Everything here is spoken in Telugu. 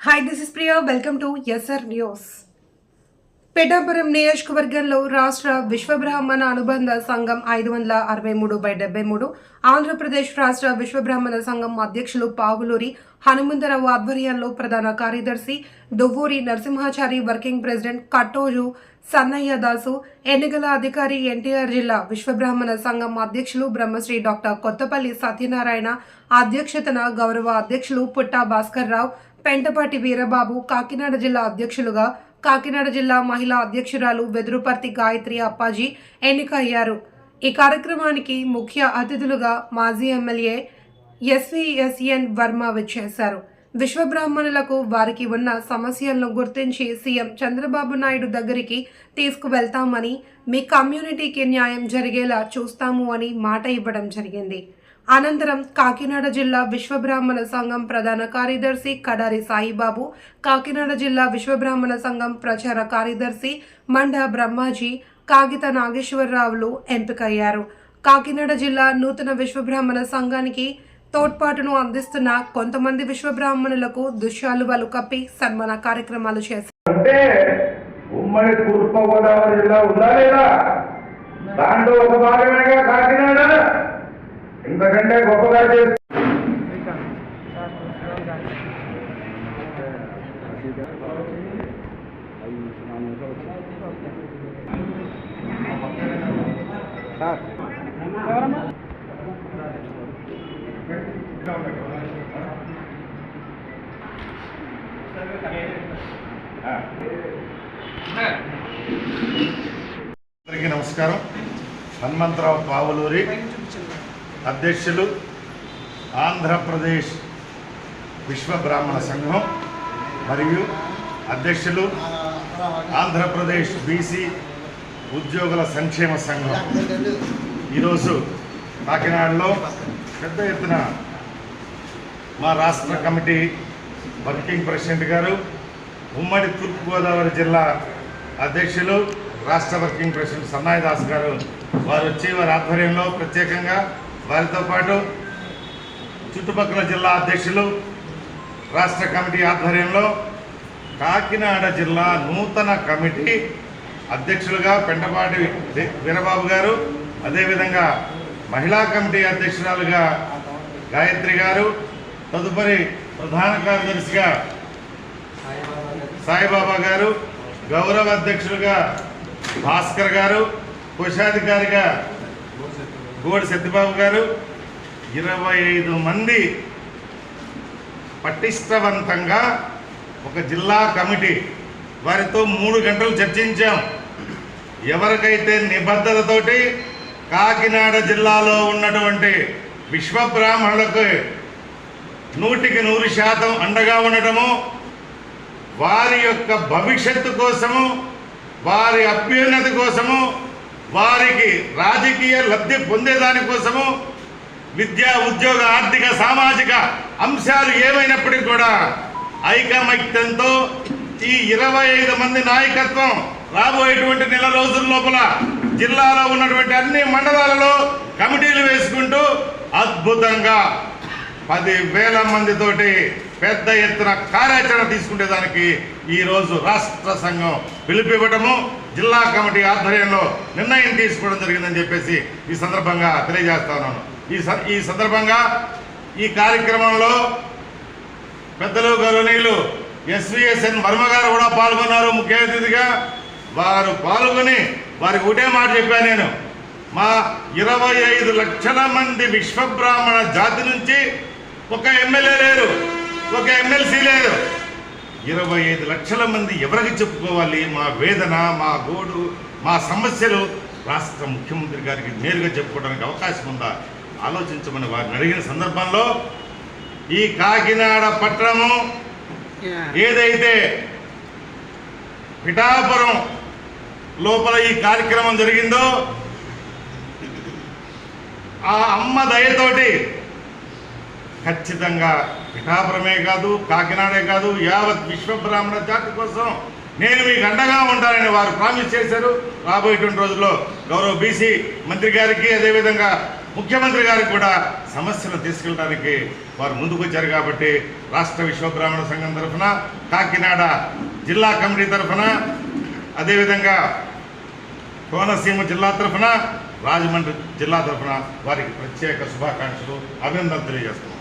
Hi this is Priya welcome to S R news Pithapuram నియోజకవర్గంలో రాష్ట్ర విశ్వబ్రాహ్మణ అనుబంధ సంఘం ఐదు వందల అరవై మూడు బై డెబ్బై మూడు ఆంధ్రప్రదేశ్ రాష్ట్ర విశ్వబ్రాహ్మణ సంఘం అధ్యక్షులు పావులూరి హనుమంతరావు ఆధ్వర్యంలో ప్రధాన కార్యదర్శి దువ్వూరి నరసింహాచారి వర్కింగ్ ప్రెసిడెంట్ కట్టోజు సన్నయ్య దాసు ఎన్నికల అధికారి ఎన్టీఆర్ జిల్లా విశ్వబ్రాహ్మణ సంఘం అధ్యక్షులు బ్రహ్మశ్రీ డాక్టర్ కొత్తపల్లి సత్యనారాయణ అధ్యక్షతన గౌరవ అధ్యక్షులు పుట్టా భాస్కర్ రావు పెంటపాటి వీరబాబు కాకినాడ జిల్లా అధ్యక్షులుగా కాకినాడ జిల్లా మహిళా అధ్యక్షురాలు వెదురుపర్తి గాయత్రి అప్పాజీ ఎన్నికయ్యారు. ఈ కార్యక్రమానికి ముఖ్య అతిథులుగా మాజీ ఎమ్మెల్యే ఎస్విఎస్ఎన్ వర్మ విచ్చేశారు. విశ్వబ్రాహ్మణులకు వారికి ఉన్న సమస్యలను గుర్తించి సీఎం చంద్రబాబు నాయుడు దగ్గరికి తీసుకువెళ్తామని మీ కమ్యూనిటీకి న్యాయం జరిగేలా చూస్తాము అని మాట ఇవ్వడం జరిగింది. అనంతరం కాకినాడ జిల్లా విశ్వబ్రాహ్మణ సంఘం ప్రధాన కార్యదర్శి కడారి సాయిబాబు కాకినాడ జిల్లా విశ్వబ్రాహ్మణ సంఘం ప్రచార కార్యదర్శి మండ బ్రహ్మాజీ కాగిత నాగేశ్వరరావులు ఎంపికయ్యారు. కాకినాడ జిల్లా నూతన విశ్వబ్రాహ్మణ సంఘానికి తోడ్పాటును అందిస్తున్న కొంతమంది విశ్వబ్రాహ్మణులకు దుశ్శాలువలు కప్పి సన్మాన కార్యక్రమాలు చేశారు. జిల్లా ఉందా లేదా? దాంట్లో ఒక భాగమేగా కాకినాడ? ఇంతకంటే గొప్పగా అందరికీ నమస్కారం. హనుమంతరావు పావులూరి అధ్యక్షులు ఆంధ్రప్రదేశ్ విశ్వ బ్రాహ్మణ సంఘం మరియు అధ్యక్షులు ఆంధ్రప్రదేశ్ బీసీ ఉద్యోగుల సంక్షేమ సంఘం. ఈరోజు కాకినాడలో పెద్ద ఎత్తున మా రాష్ట్ర కమిటీ వర్కింగ్ ప్రెసిడెంట్ గారు ఉమ్మడి తూర్పుగోదావరి జిల్లా అధ్యక్షులు రాష్ట్ర వర్కింగ్ ప్రెసిడెంట్ సన్నాయి దాస్ గారు వారు వచ్చి వారి ఆధ్వర్యంలో ప్రత్యేకంగా వారితో పాటు చుట్టుపక్కల జిల్లా అధ్యక్షులు రాష్ట్ర కమిటీ ఆధ్వర్యంలో కాకినాడ జిల్లా నూతన కమిటీ అధ్యక్షులుగా పెంటపాటి వీరబాబు గారు అదేవిధంగా మహిళా కమిటీ అధ్యక్షురాలుగా గాయత్రి గారు తదుపరి ప్రధాన కార్యదర్శిగా సాయిబాబా గారు గౌరవ అధ్యక్షులుగా భాస్కర్ గారు కోశాధికారిగా గోడి సత్యబాబు గారు ఇరవై ఐదు మంది పటిష్టవంతంగా ఒక జిల్లా కమిటీ వారితో మూడు గంటలు చర్చించాం. ఎవరికైతే నిబద్ధతతోటి కాకినాడ జిల్లాలో ఉన్నటువంటి విశ్వబ్రాహ్మణులకు నూటికి నూరు శాతం అండగా ఉండటము వారి యొక్క భవిష్యత్తు కోసము వారి అభ్యున్నతి కోసము వారికి రాజకీయ లబ్ధి పొందేదానికోసము విద్యా ఉద్యోగ ఆర్థిక సామాజిక అంశాలు ఏమైనప్పటికీ కూడా ఐకమత్యంతో ఈ ఇరవై ఐదు మంది నాయకత్వం రాబోయేటువంటి నెల రోజుల లోపల జిల్లాలో ఉన్నటువంటి అన్ని మండలాలలో కమిటీలు వేసుకుంటూ అద్భుతంగా పదివేల మందితోటి పెద్ద ఎత్తున కార్యాచరణ తీసుకునేదానికి ఈరోజు ఈ రోజు రాష్ట్ర సంఘం పిలుపివ్వటము జిల్లా కమిటీ ఆధ్వర్యంలో నిర్ణయం తీసుకోవడం జరిగిందని చెప్పేసి ఈ సందర్భంగా తెలియజేస్తా ఉన్నాను. ఈ స- ఈ సందర్భంగా ఈ కార్యక్రమంలో పెద్దలు గౌరవనీయులు ఎస్విఎస్ఎన్ వర్మ గారు కూడా పాల్గొన్నారు ముఖ్య అతిథిగా. వారు పాల్గొని వారికి ఒకటే మాట చెప్పాను నేను. మా ఇరవై ఐదు లక్షల మంది విశ్వబ్రాహ్మణ జాతి నుంచి ఒక ఎమ్మెల్యే లేరు. ఒక ఎమ్మెల్సీ లేదు. ఇరవై ఐదు లక్షల మంది ఎవరికి చెప్పుకోవాలి? మా వేదన మా గోడు మా సమస్యలు. రాష్ట్ర ముఖ్యమంత్రి గారికి నేరుగా చెప్పుకోవడానికి అవకాశం ఉందా? ఆలోచించమని వారిని అడిగిన సందర్భంలో ఈ కాకినాడ పట్టణము ఏదైతే పిఠాపురం లోపల ఈ కార్యక్రమం జరిగిందో ఆ అమ్మ దయతోటి ఖచ్చితంగా పిఠాపురమే కాదు కాకినాడే కాదు యావత్ విశ్వబ్రాహ్మణ జాతి కోసం నేను మీకు అండగా ఉంటానని వారు ప్రామిస్ చేశారు. రాబోయేటువంటి రోజుల్లో గౌరవ బీసీ మంత్రి గారికి అదేవిధంగా ముఖ్యమంత్రి గారికి కూడా సమస్యను తీసుకెళ్ళడానికి వారు ముందుకొచ్చారు కాబట్టి రాష్ట్ర విశ్వబ్రాహ్మణ సంఘం తరఫున కాకినాడ జిల్లా కమిటీ తరఫున అదేవిధంగా కోనసీమ జిల్లా తరఫున రాజమండ్రి జిల్లా తరఫున వారికి ప్రత్యేక శుభాకాంక్షలు అభినందనలు తెలియజేస్తున్నాం.